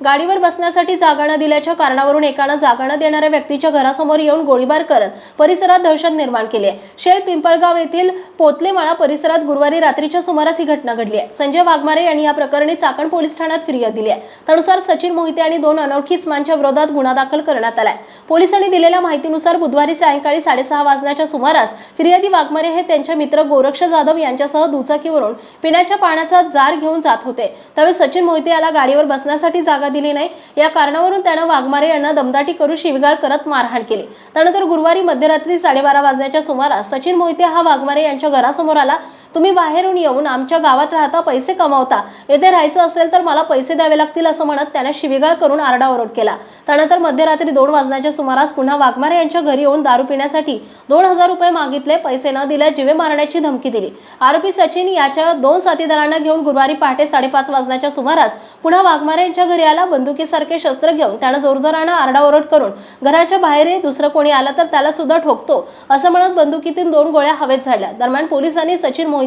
गाडीवर बसण्यासाठी जागा न दिल्याच्या कारणावरून एकानं जागा न देणाऱ्या व्यक्तीच्या घरासमोर येऊन गोळीबार करत परिसरात दहशत निर्माण केली आहे. शेळ पिंपळगाव येथील पोतलेमाळा परिसरात गुरुवारी रात्रीच्या सुमारास ही घटना घडली आहे. संजय वाघमारे यांनी या प्रकरणी चाकण पोलीस ठाण्यात फिर्याद दिली आहे. त्यानुसार सचिन मोहिते आणि दोन अनोळखी इसमांच्या विरोधात गुन्हा दाखल करण्यात आलाय पोलिसांनी दिलेल्या माहितीनुसार बुधवारी सायंकाळी साडेसहा वाजण्याच्या सुमारास फिर्यादी वाघमारे हे त्यांच्या मित्र गोरक्ष जाधव यांच्यासह दुचाकीवरून पिण्याच्या पाण्याचा जार घेऊन जात होते. त्यावेळी सचिन मोहिते याला गाडीवर बसण्यासाठी जागा दिली नाही. या कारणावरून त्यानं वाघमारे यांना दमदाटी करून शिवीगाळ करत मारहाण केली. त्यानंतर गुरुवारी मध्यरात्री साडेबारा वाजण्याच्या सुमारास सचिन मोहिते हा वाघमारे यांच्या घरासमोर आला. तुम्ही बाहेरून येऊन आमच्या गावात राहता पैसे कमावता. येथे राहायचं असेल तर मला पैसे द्यावे लागतील असं म्हणत त्याने शिविगाळ करून आरडाओरड केला. त्यानंतर मध्यरात्री दोन वाजण्याच्या सुमारास पुन्हा वाघमारे यांच्या घरी येऊन दारू पिण्यासाठी दोन हजार रुपये मागितले पैसे न दिल्यास जिवे मारण्याची धमकी दिली. आरोपी सचिन याच्या दोन साथीदारांना घेऊन गुरुवारी पहाटे साडेपाच वाजण्याच्या सुमारास पुन्हा वाघमारे यांच्या घरी आला बंदुकीसारखे शस्त्र घेऊन त्यानं जोरजोरानं आरडाओरड करून घराच्या बाहेर दुसरं कोणी आलं तर त्याला सुद्धा ठोकतो असं म्हणत बंदुकीतून दोन गोळ्या हवेत झाडल्या दरम्यान पोलिसांनी सचिन मोहिते